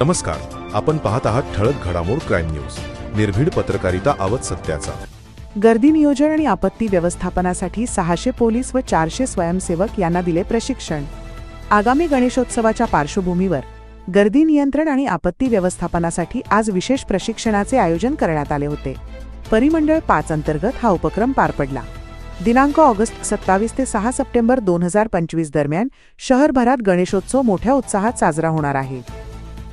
नमस्कार आपण पाहत आहात ठळक घडामोड क्राईम न्यूज. निर्भीड पत्रकारिता आवत सत्याचा. गर्दी नियोजन आणि आपत्ती व्यवस्थापनासाठी सहाशे पोलीस व चारशे स्वयंसेवक यांना दिले प्रशिक्षण. आगामी गणेशोत्सवाच्या पार्श्वभूमीवर गर्दी नियंत्रण आणि आपत्ती व्यवस्थापनासाठी आज विशेष प्रशिक्षणाचे आयोजन करण्यात आले होते. परिमंडळ पाच अंतर्गत हा उपक्रम पार पडला. दिनांक ऑगस्ट सत्तावीस ते सहा सप्टेंबर दोन हजार पंचवीस दरम्यान शहरभरात गणेशोत्सव मोठ्या उत्साहात साजरा होणार आहे.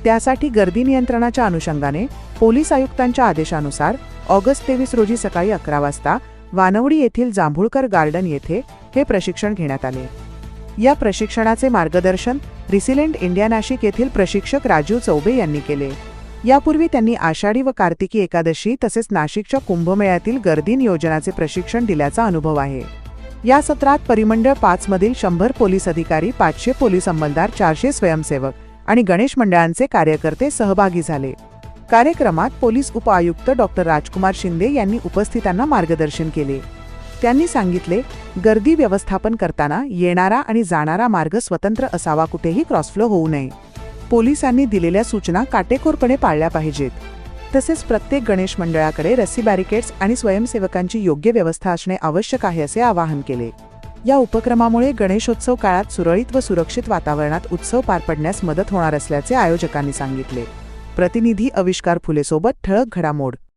त्यासाठी गर्दी नियंत्रणाच्या अनुषंगाने पोलीस आयुक्तांच्या आदेशानुसार ऑगस्ट तेवीस रोजी सकाळी अकरा वाजता वानवडी येथील जांभुळकर गार्डन येथे हे प्रशिक्षण घेण्यात आले. या प्रशिक्षणाचे मार्गदर्शन रिसिलेंट इंडिया नाशिक येथील प्रशिक्षक राजीव चौबे यांनी केले. यापूर्वी त्यांनी आषाढी व कार्तिकी एकादशी तसेच नाशिकच्या कुंभमेळ्यातील गर्दी नियोजनाचे प्रशिक्षण दिल्याचा अनुभव आहे. या सत्रात परिमंडळ पाच मधील शंभर पोलीस अधिकारी पाचशे पोलीस अंमलदार चारशे स्वयंसेवक आणि गणेश मंडळांचे कार्यकर्ते सहभागी झाले. कार्यक्रमात पोलीस उपआयुक्त डॉक्टर राजकुमार शिंदे यांनी उपस्थितांना मार्गदर्शन केले. त्यांनी सांगितले गर्दी व्यवस्थापन करताना येणारा आणि जाणारा मार्ग स्वतंत्र असावा कुठेही क्रॉसफ्लो होऊ नये. पोलिसांनी दिलेल्या सूचना काटेकोरपणे पाळल्या पाहिजेत. तसेच प्रत्येक गणेश मंडळाकडे रस्सी बॅरिकेड्स आणि स्वयंसेवकांची योग्य व्यवस्था असणे आवश्यक आहे असे आवाहन केले. या उपक्रमामुळे गणेशोत्सव काळात सुरळीत व सुरक्षित वातावरणात उत्सव पार पडण्यास मदत होणार असल्याचे आयोजकांनी सांगितले. प्रतिनिधी अविष्कार फुलेसोबत ठळक घडामोड.